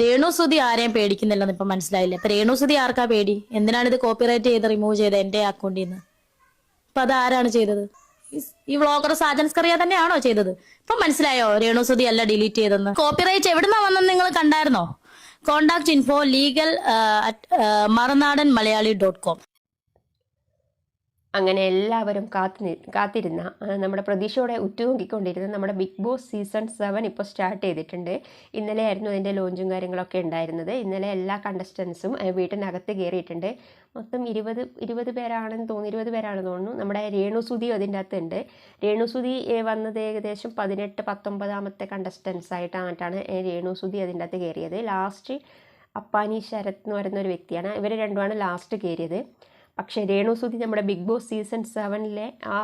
രേണുസുതി ആരെയും പേടിക്കുന്നില്ലെന്ന് ഇപ്പൊ മനസ്സിലായില്ല? അപ്പൊ രേണുസുതി ആർക്കാ പേടി? എന്തിനാണ് ഇത് കോപ്പിറൈറ്റ് ചെയ്ത് റിമൂവ് ചെയ്ത് എന്റെ അക്കൗണ്ടിൽ നിന്ന്? അപ്പൊ അത് ആരാണ് ചെയ്തത്? ഈ- വ്ളോഗർ സാജൻസ്കറിയ തന്നെയാണോ ചെയ്തത്? ഇപ്പൊ മനസ്സിലായോ രേണുസുതി അല്ല ഡിലീറ്റ് ചെയ്തെന്ന്? കോപ്പിറൈറ്റ് എവിടുന്നാ വന്നെന്ന് നിങ്ങൾ കണ്ടായിരുന്നോ? Contact info legal Marunadan Malayali dot com അങ്ങനെ എല്ലാവരും കാത്തു കാത്തിരുന്ന നമ്മുടെ പ്രതീക്ഷയോടെ ഉറ്റുനോക്കിക്കൊണ്ടിരുന്ന നമ്മുടെ ബിഗ് ബോസ് സീസൺ സെവൻ ഇപ്പോൾ സ്റ്റാർട്ട് ചെയ്തിട്ടുണ്ട്. ഇന്നലെ ആയിരുന്നു അതിന്റെ ലോഞ്ചും കാര്യങ്ങളൊക്കെ ഉണ്ടായിരുന്നത്. ഇന്നലെ എല്ലാ കണ്ടസ്റ്റൻസും വീട്ടിനകത്ത് കയറിയിട്ടുണ്ട്. മൊത്തം ഇരുപത് ഇരുപത് പേരാണെന്ന് തോന്നുന്നു ഇരുപത് പേരാണെന്ന് തോന്നുന്നു. നമ്മുടെ രേണുസുതി അതിന്റെ അകത്തുണ്ട്. രേണുസുതി വന്നത് ഏകദേശം പതിനെട്ട് പത്തൊമ്പതാമത്തെ കണ്ടസ്റ്റൻസ് ആയിട്ടാണ് രേണുസുതി അതിന്റെ അകത്ത് കയറിയത്. ലാസ്റ്റ് അപ്പാനി ശരത് എന്ന് പറയുന്ന ഒരു വ്യക്തിയാണ്. ഇവർ രണ്ടുമാണ് ലാസ്റ്റ് കയറിയത്. പക്ഷേ രേണുസുതി നമ്മുടെ ബിഗ് ബോസ് സീസൺ സെവനിലെ ആ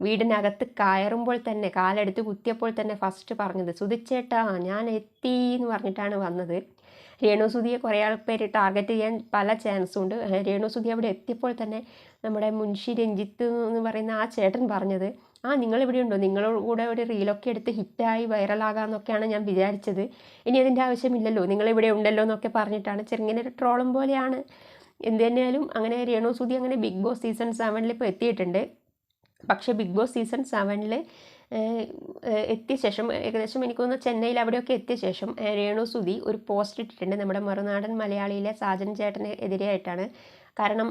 വീടിനകത്ത് കയറുമ്പോൾ തന്നെ കാലെടുത്ത് കുത്തിയപ്പോൾ തന്നെ ഫസ്റ്റ് പറഞ്ഞത് സുതിച്ചേട്ടാ ഞാൻ എത്തി എന്ന് പറഞ്ഞിട്ടാണ് വന്നത്. രേണുസുതിയെ കുറേ ആൾ പേര് ടാർഗറ്റ് ചെയ്യാൻ പല ചാൻസും ഉണ്ട്. രേണുസുതി അവിടെ എത്തിയപ്പോൾ തന്നെ നമ്മുടെ മുൻഷി രഞ്ജിത്ത് എന്ന് പറയുന്ന ആ ചേട്ടൻ പറഞ്ഞത് ആ നിങ്ങൾ ഇവിടെ ഉണ്ടോ? നിങ്ങളുടെ കൂടെ ഒരു റീലൊക്കെ എടുത്ത് ഹിറ്റായി വൈറലാകാമെന്നൊക്കെയാണ് ഞാൻ വിചാരിച്ചത്. ഇനി അതിന്റെ ആവശ്യമില്ലല്ലോ നിങ്ങളിവിടെ ഉണ്ടല്ലോ എന്നൊക്കെ പറഞ്ഞിട്ടാണ് ചെറുങ്ങനെ ഒരു ട്രോളും പോലെയാണ് എന്ത് തന്നെയാലും അങ്ങനെ രേണുസുതി അങ്ങനെ ബിഗ് ബോസ് സീസൺ സെവനിൽ ഇപ്പോൾ എത്തിയിട്ടുണ്ട്. പക്ഷേ ബിഗ് ബോസ് സീസൺ സെവനിൽ എത്തിയ ശേഷം ഏകദേശം എനിക്ക് തോന്നുന്നു ചെന്നൈയിൽ അവിടെയൊക്കെ എത്തിയ ശേഷം രേണു സുധി ഒരു പോസ്റ്റ് ഇട്ടിട്ടുണ്ട് നമ്മുടെ മറുനാടൻ മലയാളിയിലെ സാജൻ ചേട്ടന് എതിരെയായിട്ടാണ്. കാരണം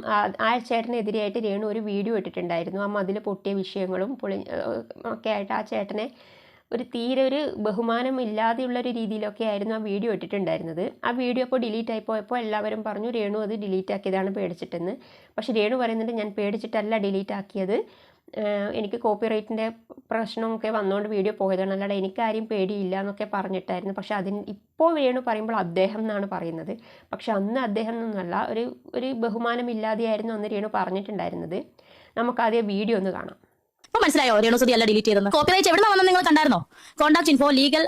ആ ചേട്ടനെതിരെയായിട്ട് രേണു ഒരു വീഡിയോ ഇട്ടിട്ടുണ്ടായിരുന്നു. ആ മതിൽ പൊട്ടിയ വിഷയങ്ങളും പൊളി ഒക്കെ ആയിട്ട് ആ ചേട്ടനെ ഒരു തീരെ ഒരു ബഹുമാനം ഇല്ലാതെയുള്ള ഒരു രീതിയിലൊക്കെ ആയിരുന്നു ആ വീഡിയോ ഇട്ടിട്ടുണ്ടായിരുന്നത്. ആ വീഡിയോ അപ്പോൾ ഡിലീറ്റ് ആയി പോയപ്പോൾ എല്ലാവരും പറഞ്ഞു രേണു അത് ഡിലീറ്റ് ആക്കിയതാണ് പേടിച്ചിട്ടെന്ന്. പക്ഷേ രേണു പറയുന്നുണ്ട് ഞാൻ പേടിച്ചിട്ടല്ല ഡിലീറ്റ് ആക്കിയത്. എനിക്ക് കോപ്പിറൈറ്റിന്റെ പ്രശ്നമൊക്കെ വന്നുകൊണ്ട് വീഡിയോ പോയതാണ്. അല്ലാതെ എനിക്കാരും പേടിയില്ല എന്നൊക്കെ പറഞ്ഞിട്ടായിരുന്നു. പക്ഷെ അതിന് ഇപ്പോൾ വേണു പറയുമ്പോൾ അദ്ദേഹം എന്നാണ് പറയുന്നത്. പക്ഷെ അന്ന് അദ്ദേഹം എന്നല്ല ഒരു ഒരു ബഹുമാനമില്ലാതെയായിരുന്നു അന്ന് രേണു പറഞ്ഞിട്ടുണ്ടായിരുന്നത്. നമുക്കാദ്യം വീഡിയോ ഒന്ന് കാണാം. ഇപ്പൊ മനസ്സിലായോ? രേണുസുതി അല്ല ഡിലീറ്റ് ചെയ്തെന്ന് കോപ്പിറൈറ്റ് എവിടെ വന്നത് നിങ്ങൾ കണ്ടായിരുന്നോ? Contact info legal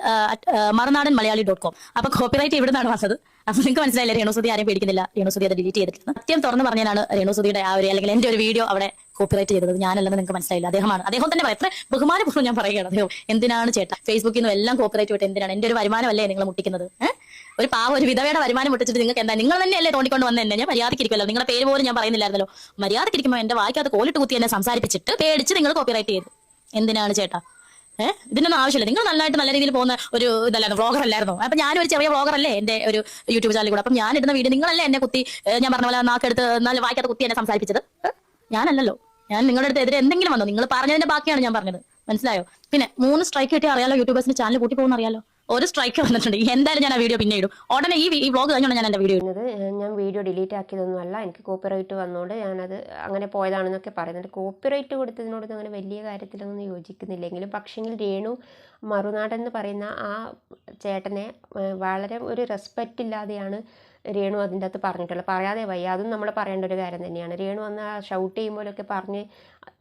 Marunadan Malayali dot com അപ്പൊ കോപ്പിറൈറ്റ് നിന്നാണ് വന്നത്? അപ്പൊ നിങ്ങൾക്ക് മനസ്സിലായില്ലേ രേണുസുതി ആരെയും പേടിക്കുന്നില്ല. രേണുസുതി അത് ഡിലീറ്റ് ചെയ്തിട്ടുണ്ട് സത്യം തുറന്ന് പറഞ്ഞാണ് രേണുസുതിയുടെ ആ ഒരു അല്ലെങ്കിൽ എന്റെ ഒരു വീഡിയോ അവിടെ കോപ്പിറൈറ്റ് ചെയ്തത്. ഞാനല്ലെന്ന് നിങ്ങൾക്ക് മനസ്സിലായില്ല. അദ്ദേഹമാണ്. അദ്ദേഹം തന്നെ. എത്ര ബഹുമാനപൂർവം ഞാൻ പറയുകയാണ്. അദ്ദേഹം എന്തിനാണ് ചേട്ടാ? ഫേസ്ബുക്കിൽ നിന്നും എല്ലാം കോപ്പിറൈറ്റ് വിട്ട് എന്തിനാണ്? എന്റെ ഒരു വരുമാനമല്ലേ നിങ്ങൾ മുട്ടിക്കുന്നത്? ഏഹ് ഒരു പാവ ഒരു വിധവയുടെ വരുമാനം മുട്ടിച്ചിട്ട് നിങ്ങൾക്ക് എന്താ? നിങ്ങൾ തന്നെയല്ലേ തോണ്ടിക്കൊണ്ട് വന്ന എന്നെ? ഞാൻ മര്യാദക്കിരിക്കുമല്ലോ. നിങ്ങളുടെ പേര് പോലും ഞാൻ പറയുന്നില്ലായിരുന്നല്ലോ. മര്യാദക്കിരിക്കുമ്പോൾ എന്റെ വായിക്കാത്ത കോലിട്ട് കുത്തി എന്നെ സംസാരിപ്പിച്ചിട്ട് പേടിച്ച് നിങ്ങൾ കോപ്പിറൈറ്റ് ചെയ്തു. എന്തിനാണ് ചേട്ടാ? ഏഹ് ഇതിനൊന്നും ആവശ്യമില്ല. നിങ്ങൾ നന്നായിട്ട് നല്ല രീതിയിൽ പോകുന്ന ഒരു ഇതല്ലായിരുന്നു? വ്ളോഗർ അല്ലായിരുന്നു? അപ്പൊ ഞാൻ ഒരു ചെറിയ വ്ളോഗർ അല്ലേ എന്റെ ഒരു യൂട്യൂബ് ചാനലിൽ കൂടെ. അപ്പം ഞാൻ ഇടുന്ന വീഡിയോ നിങ്ങളല്ലേ എന്നെ കുത്തി ഞാൻ പറഞ്ഞ പോലെ നാക്കെടുത്ത് നല്ല വായിക്കാത്ത കുത്തി എന്നെ സംസാരിപ്പിച്ചത്? ഞാനല്ലോ ഞാൻ നിങ്ങളുടെ അടുത്ത് എതിരെ എന്തെങ്കിലും വന്നോ? നിങ്ങൾ പറഞ്ഞതിന്റെ ബാക്കിയാണ് ഞാൻ പറഞ്ഞത്. മനസ്സിലായോ? പിന്നെ മൂന്ന് സ്ട്രൈക്ക് കിട്ടിയ അറിയാലോ? യൂട്യൂബേഴ്സിന്റെ ചാനൽ കൂട്ടി പോകുന്ന അറിയാലോ ഒരു സ്ട്രൈക്ക് വന്നിട്ടുണ്ട്. എന്തായാലും ഞാൻ ആ വീഡിയോ പിന്നെ ഇടും. ഉടനെ ഈ ഈ വ്ളോഗ് കഴിഞ്ഞാണ് ഞാൻ എന്റെ വീഡിയോ ഇടുന്നത് ഞാൻ വീഡിയോ ഡിലീറ്റ് ആക്കിയതൊന്നുമല്ല എനിക്ക് കോപ്പിറൈറ്റ് വന്നുകൊണ്ട് ഞാനത് അങ്ങനെ പോയതാണെന്നൊക്കെ പറയുന്നുണ്ട്. കോപ്പിറൈറ്റ് കൊടുത്തതിനോട് അങ്ങനെ വലിയ കാര്യത്തിലൊന്നും യോജിക്കുന്നില്ലെങ്കിലും പക്ഷെങ്കിൽ രേണു മറുനാടൻ എന്ന് പറയുന്ന ആ ചേട്ടനെ വളരെ ഒരു റെസ്പെക്റ്റ് ഇല്ലാതെയാണ് രേണു അതിന്റെ അകത്ത് പറഞ്ഞിട്ടുള്ളത്. പറയാതെ വയ്യ. അതും നമ്മൾ പറയേണ്ട ഒരു കാര്യം തന്നെയാണ്. രേണു അന്ന് ഷൗട്ട് ചെയ്യുമ്പോഴൊക്കെ പറഞ്ഞ്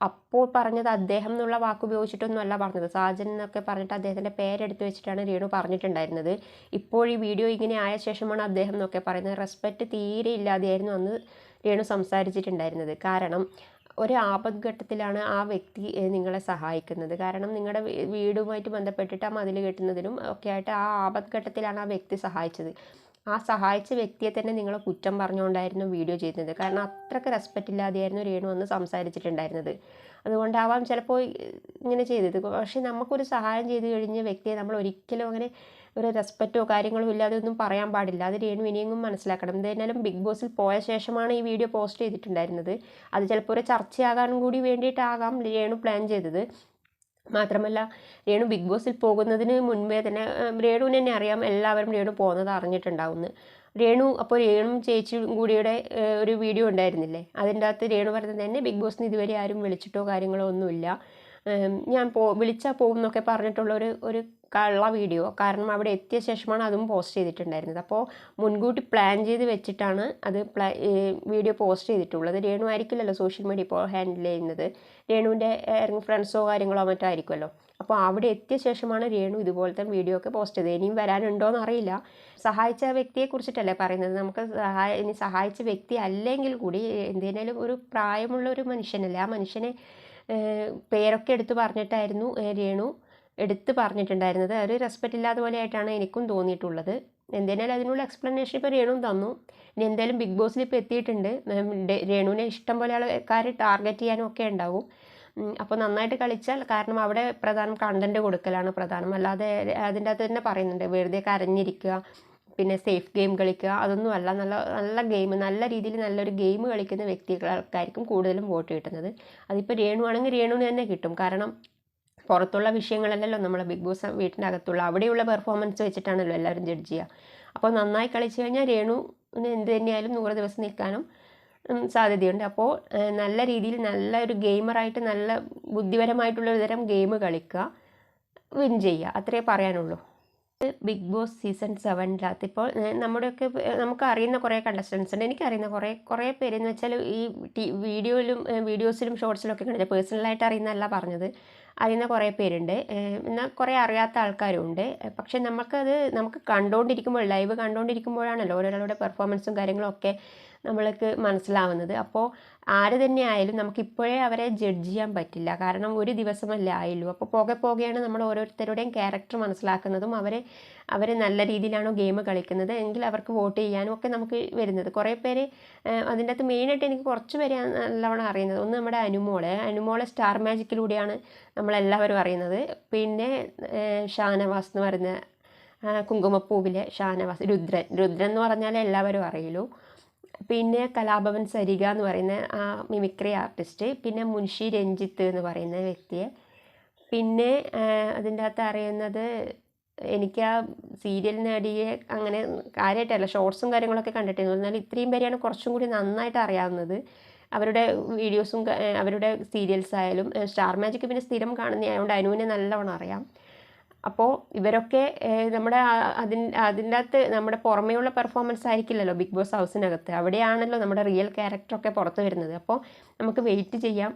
അപ്പോൾ പറഞ്ഞത് അദ്ദേഹം എന്നുള്ള വാക്ക് ഉപയോഗിച്ചിട്ടൊന്നുമല്ല പറഞ്ഞത്. സാജൻ എന്നൊക്കെ പറഞ്ഞിട്ട് അദ്ദേഹത്തിന്റെ പേരെടുത്ത് വെച്ചിട്ടാണ് രേണു പറഞ്ഞിട്ടുണ്ടായിരുന്നത്. ഇപ്പോൾ ഈ വീഡിയോ ഇങ്ങനെ ആയ ശേഷമാണ് അദ്ദേഹം എന്നൊക്കെ പറയുന്നത്. റെസ്പെക്റ്റ് തീരെ ഇല്ലാതെയായിരുന്നു അന്ന് രേണു സംസാരിച്ചിട്ടുണ്ടായിരുന്നത്. കാരണം ഒരു ആപദ്ഘട്ടത്തിലാണ് ആ വ്യക്തി നിങ്ങളെ സഹായിക്കുന്നത്. കാരണം നിങ്ങളുടെ വീടുമായിട്ട് ബന്ധപ്പെട്ടിട്ട് ആ മതിൽ കെട്ടുന്നതിനും ഒക്കെ ആയിട്ട് ആ ആപദ്ഘട്ടത്തിലാണ് ആ വ്യക്തി സഹായിച്ചത്. ആ സഹായിച്ച വ്യക്തിയെ തന്നെ നിങ്ങൾ കുറ്റം പറഞ്ഞുകൊണ്ടായിരുന്നു വീഡിയോ ചെയ്യുന്നത് കാരണം അത്രയ്ക്ക് റെസ്പെക്റ്റ് ഇല്ലാതെയായിരുന്നു രേണു അന്ന് സംസാരിച്ചിട്ടുണ്ടായിരുന്നത്. അതുകൊണ്ടാവാം ചിലപ്പോൾ ഇങ്ങനെ ചെയ്തത്. പക്ഷേ നമുക്കൊരു സഹായം ചെയ്തു കഴിഞ്ഞ വ്യക്തിയെ നമ്മൾ ഒരിക്കലും അങ്ങനെ ഒരു റെസ്പെക്റ്റോ കാര്യങ്ങളോ ഇല്ലാതെ ഒന്നും പറയാൻ പാടില്ല. അത് രേണു ഇനിയെങ്കിലും മനസ്സിലാക്കണം. എന്തായാലും ബിഗ് ബോസിൽ പോയ ശേഷമാണ് ഈ വീഡിയോ പോസ്റ്റ് ചെയ്തിട്ടുണ്ടായിരുന്നത്. അത് ചിലപ്പോൾ ഒരു ചർച്ചയാകാൻ കൂടി വേണ്ടിയിട്ടാകാം രേണു പ്ലാൻ ചെയ്തത്. മാത്രമല്ല രേണു ബിഗ് ബോസിൽ പോകുന്നതിന് മുൻപേ തന്നെ രേണുവിനെ തന്നെ അറിയാം എല്ലാവരും രേണു പോകുന്നത് അറിഞ്ഞിട്ടുണ്ടാവുമെന്ന്. രേണു അപ്പോൾ രേണു ചേച്ചിയും കൂടിയുടെ ഒരു വീഡിയോ ഉണ്ടായിരുന്നില്ലേ? അതിന്റെ അകത്ത് രേണു പറഞ്ഞത് തന്നെ ബിഗ് ബോസിന് ഇതുവരെ ആരും വിളിച്ചിട്ടോ കാര്യങ്ങളോ ഒന്നുമില്ല. ഞാൻ പോ വിളിച്ചാൽ പോകും എന്നൊക്കെ പറഞ്ഞിട്ടുള്ള ഒരു ഒരു കള്ള വീഡിയോ. കാരണം അവിടെ എത്തിയ ശേഷമാണ് അതും പോസ്റ്റ് ചെയ്തിട്ടുണ്ടായിരുന്നത്. അപ്പോൾ മുൻകൂട്ടി പ്ലാൻ ചെയ്ത് വെച്ചിട്ടാണ് അത് പ്ലാ വീഡിയോ പോസ്റ്റ് ചെയ്തിട്ടുള്ളത്. രേണു ആയിരിക്കില്ലല്ലോ സോഷ്യൽ മീഡിയ ഇപ്പോൾ ഹാൻഡിൽ ചെയ്യുന്നത്. രേണുവിന്റെ ഫ്രണ്ട്സോ കാര്യങ്ങളോ മറ്റോ ആയിരിക്കുമല്ലോ. അപ്പോൾ അവിടെ എത്തിയ ശേഷമാണ് രേണു ഇതുപോലത്തെ വീഡിയോ ഒക്കെ പോസ്റ്റ് ചെയ്തത്. ഇനിയും വരാനുണ്ടോ എന്നറിയില്ല. സഹായിച്ച വ്യക്തിയെ കുറിച്ചിട്ടല്ലേ പറയുന്നത്. നമുക്ക് സഹായ ഇനി സഹായിച്ച വ്യക്തി അല്ലെങ്കിൽ കൂടി എന്തിനേലും ഒരു പ്രായമുള്ള ഒരു മനുഷ്യനല്ലേ. ആ മനുഷ്യനെ പേരൊക്കെ എടുത്തു പറഞ്ഞിട്ടായിരുന്നു രേണു എടുത്ത് പറഞ്ഞിട്ടുണ്ടായിരുന്നത്. ഒരു റെസ്പെക്റ്റ് ഇല്ലാത്ത പോലെ ആയിട്ടാണ് എനിക്കും തോന്നിയിട്ടുള്ളത്. എന്തായാലും അതിനുള്ള എക്സ്പ്ലനേഷൻ ഇപ്പോൾ രേണു തന്നു. ഇനി എന്തായാലും ബിഗ് ബോസിൽ ഇപ്പോൾ എത്തിയിട്ടുണ്ട്. രേണുവിനെ ഇഷ്ടം പോലെ ആൾക്കാർ ടാർഗറ്റ് ചെയ്യാനും ഒക്കെ ഉണ്ടാവും. അപ്പോൾ നന്നായിട്ട് കളിച്ചാൽ കാരണം അവിടെ പ്രധാനം കണ്ടന്റ് കൊടുക്കലാണ് പ്രധാനം. അല്ലാതെ അതിന്റെ അകത്ത് തന്നെ പറയുന്നുണ്ട് വെറുതെ കരഞ്ഞിരിക്കുക. പിന്നെ സേഫ് ഗെയിം കളിക്കുക അതൊന്നുമല്ല നല്ല നല്ല ഗെയിം നല്ല രീതിയിൽ നല്ലൊരു ഗെയിം കളിക്കുന്ന വ്യക്തികൾക്കായിരിക്കും കൂടുതലും വോട്ട് കിട്ടുന്നത്. അതിപ്പോൾ രേണു ആണെങ്കിൽ രേണുവിന് തന്നെ കിട്ടും. കാരണം പുറത്തുള്ള വിഷയങ്ങളല്ലല്ലോ. നമ്മളെ ബിഗ് ബോസ് വീട്ടിന്റെ അകത്തുള്ള അവിടെയുള്ള പെർഫോമൻസ് വെച്ചിട്ടാണല്ലോ എല്ലാവരും ജഡ്ജ് ചെയ്യുക. അപ്പോൾ നന്നായി കളിച്ചു കഴിഞ്ഞാൽ രേണുവിന് എന്ത് തന്നെയായാലും നൂറ് ദിവസം നിൽക്കാനും സാധ്യതയുണ്ട്. അപ്പോൾ നല്ല രീതിയിൽ നല്ല ഒരു ഗെയിമറായിട്ട് നല്ല ബുദ്ധിപരമായിട്ടുള്ള ഒരു തരം ഗെയിം കളിക്കുക വിൻ ചെയ്യുക. അത്രേ പറയാനുള്ളൂ. ബിഗ് ബോസ് സീസൺ സെവനിലകത്ത് ഇപ്പോൾ നമ്മുടെയൊക്കെ നമുക്ക് അറിയുന്ന കുറേ കണ്ടസ്റ്റൻസ് ഉണ്ട് എനിക്കറിയുന്ന കുറേ കുറേ പേര് എന്ന് വെച്ചാൽ ഈ ടി വീഡിയോയിലും വീഡിയോസിലും ഷോർട്സിലും ഒക്കെ കണ്ടില്ല പേഴ്സണലായിട്ട് അറിയുന്നതല്ല പറഞ്ഞത്. അറിയുന്ന കുറേ പേരുണ്ട്. എന്നാൽ കുറേ അറിയാത്ത ആൾക്കാരും ഉണ്ട് പക്ഷെ നമുക്കത് നമുക്ക് കണ്ടുകൊണ്ടിരിക്കുമ്പോൾ ലൈവ് കണ്ടുകൊണ്ടിരിക്കുമ്പോഴാണല്ലോ ഓരോരാളുടെ പെർഫോമൻസും കാര്യങ്ങളും ഒക്കെ നമ്മൾക്ക് മനസ്സിലാവുന്നത്. അപ്പോൾ ആര് തന്നെ ആയാലും നമുക്ക് ഇപ്പോഴേ അവരെ ജഡ്ജ് ചെയ്യാൻ പറ്റില്ല. കാരണം ഒരു ദിവസമല്ലേ ആയുള്ളൂ. അപ്പോൾ പോകെ പോകെയാണ് നമ്മൾ ഓരോരുത്തരുടെയും ക്യാരക്ടർ മനസ്സിലാക്കുന്നതും അവരെ അവർ നല്ല രീതിയിലാണോ ഗെയിം കളിക്കുന്നത് എങ്കിൽ അവർക്ക് വോട്ട് ചെയ്യാനും ഒക്കെ നമുക്ക് വരുന്നത്. കുറേ പേര് അതിന്റെ അകത്ത് മെയിനായിട്ട് എനിക്ക് കുറച്ച് പേരെ നല്ലവണ്ണം അറിയുന്നത്. ഒന്ന് നമ്മുടെ അനുമോളെ. അനുമോളെ സ്റ്റാർ മാജിക്കിലൂടെയാണ് നമ്മളെല്ലാവരും അറിയുന്നത്. പിന്നെ ഷാനവാസ് എന്ന് പറയുന്ന കുങ്കുമപ്പൂവിലെ ഷാനവാസ് രുദ്രൻ. രുദ്രൻ എന്ന് പറഞ്ഞാൽ എല്ലാവരും അറിയുള്ളൂ. പിന്നെ കലാഭവൻ സരിക എന്ന് പറയുന്ന ആ മിമിക്രി ആർട്ടിസ്റ്റ് പിന്നെ മുൻഷി രഞ്ജിത്ത് എന്ന് പറയുന്ന വ്യക്തിയെ. പിന്നെ അതിന്റെ അകത്ത് അറിയുന്നത് എനിക്ക് ആ സീരിയൽ നടിയെ അങ്ങനെ കാര്യമായിട്ടല്ല ഷോർട്സും കാര്യങ്ങളൊക്കെ കണ്ടിട്ടുണ്ട് എന്നാൽ ഇത്രയും പേരെയാണ് കുറച്ചും കൂടി നന്നായിട്ട് അറിയാവുന്നത്. അവരുടെ വീഡിയോസും അവരുടെ സീരിയൽസ് ആയാലും സ്റ്റാർ മാജിക് പിന്നെ സ്ഥിരം കാണുന്ന ആയതുകൊണ്ട് അനുവിനെ നല്ലവണ്ണം അറിയാം. അപ്പോൾ ഇവരൊക്കെ നമ്മുടെ അതിൻ അതിന്റെ അകത്ത് നമ്മുടെ പുറമേയുള്ള പെർഫോമൻസ് ആയിരിക്കില്ലല്ലോ ബിഗ് ബോസ് ഹൗസിനകത്ത് അവിടെയാണല്ലോ നമ്മുടെ റിയൽ ക്യാരക്ടറൊക്കെ പുറത്ത് വരുന്നത്. അപ്പോൾ നമുക്ക് വെയിറ്റ് ചെയ്യാം.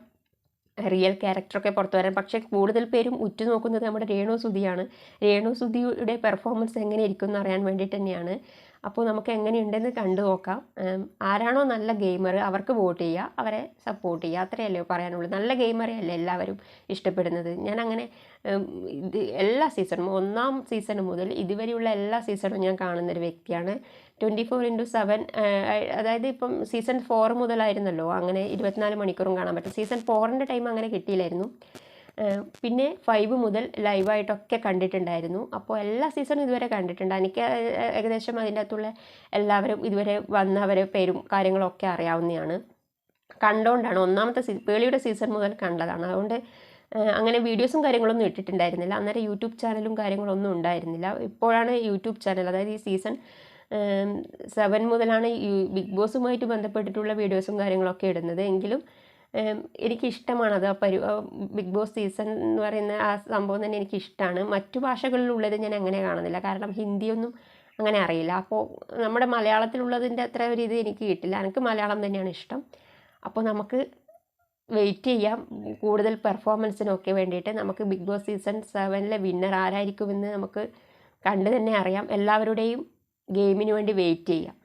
റിയൽ ക്യാരക്ടറൊക്കെ പുറത്ത് വരാൻ. പക്ഷേ കൂടുതൽ പേരും ഉറ്റുനോക്കുന്നത് നമ്മുടെ രേണു സുധിയാണ്. രേണു സുധിയുടെ പെർഫോമൻസ് എങ്ങനെ ഇരിക്കും എന്ന് അറിയാൻ വേണ്ടിയിട്ട് തന്നെയാണ്. അപ്പോൾ നമുക്ക് എങ്ങനെയുണ്ടെന്ന് കണ്ടു നോക്കാം. ആരാണോ നല്ല ഗെയിമർ അവർക്ക് വോട്ട് ചെയ്യുക അവരെ സപ്പോർട്ട് ചെയ്യുക. അത്രയല്ലേ പറയാനുള്ളൂ. നല്ല ഗെയിമറെ അല്ലേ എല്ലാവരും ഇഷ്ടപ്പെടുന്നത്. ഞാൻ അങ്ങനെ ഇത് എല്ലാ സീസണും ഒന്നാം സീസൺ മുതൽ ഇതുവരെയുള്ള എല്ലാ സീസണും ഞാൻ കാണുന്നൊരു വ്യക്തിയാണ്. ട്വന്റി ഫോർ ഇന്റു സെവൻ അതായത് ഇപ്പം സീസൺ ഫോർ മുതലായിരുന്നല്ലോ. അങ്ങനെ ഇരുപത്തിനാല് മണിക്കൂറും കാണാൻ പറ്റും. സീസൺ ഫോറിന്റെ ടൈം അങ്ങനെ കിട്ടിയില്ലായിരുന്നു. പിന്നെ ഫൈവ് മുതൽ ലൈവായിട്ടൊക്കെ കണ്ടിട്ടുണ്ടായിരുന്നു. അപ്പോൾ എല്ലാ സീസണും ഇതുവരെ കണ്ടിട്ടുണ്ട്. എനിക്ക് ഏകദേശം അതിന്റെ അകത്തുള്ള എല്ലാവരും ഇതുവരെ വന്നവരെ പേരും കാര്യങ്ങളൊക്കെ അറിയാവുന്നതാണ്. കണ്ടുകൊണ്ടാണ് ഒന്നാമത്തെ സീ പേളിയുടെ സീസൺ മുതൽ കണ്ടതാണ്. അതുകൊണ്ട് അങ്ങനെ വീഡിയോസും കാര്യങ്ങളൊന്നും ഇട്ടിട്ടുണ്ടായിരുന്നില്ല. അന്നേരം യൂട്യൂബ് ചാനലും കാര്യങ്ങളൊന്നും ഉണ്ടായിരുന്നില്ല. ഇപ്പോഴാണ് യൂട്യൂബ് ചാനൽ അതായത് ഈ സീസൺ സെവൻ മുതലാണ് ബിഗ് ബോസുമായിട്ട് ബന്ധപ്പെട്ടിട്ടുള്ള വീഡിയോസും കാര്യങ്ങളൊക്കെ ഇടുന്നത്. എങ്കിലും എനിക്കിഷ്ടമാണത് ആ പരി ബിഗ് ബോസ് സീസൺ എന്ന് പറയുന്ന ആ സംഭവം തന്നെ എനിക്കിഷ്ടമാണ് മറ്റു ഭാഷകളിലുള്ളത് ഞാൻ അങ്ങനെ കാണുന്നില്ല. കാരണം ഹിന്ദിയൊന്നും അങ്ങനെ അറിയില്ല. അപ്പോൾ നമ്മുടെ മലയാളത്തിലുള്ളതിന്റെ അത്ര ഒരു ഇത് എനിക്ക് കിട്ടില്ല. എനിക്ക് മലയാളം തന്നെയാണ് ഇഷ്ടം. അപ്പോൾ നമുക്ക് വെയിറ്റ് ചെയ്യാം. കൂടുതൽ പെർഫോമൻസിനൊക്കെ വേണ്ടിയിട്ട് നമുക്ക് ബിഗ് ബോസ് സീസൺ സെവനിലെ വിന്നർ ആരായിരിക്കുമെന്ന് നമുക്ക് കണ്ടു തന്നെ അറിയാം. എല്ലാവരുടെയും ഗെയിമിന് വേണ്ടി വെയിറ്റ് ചെയ്യാം.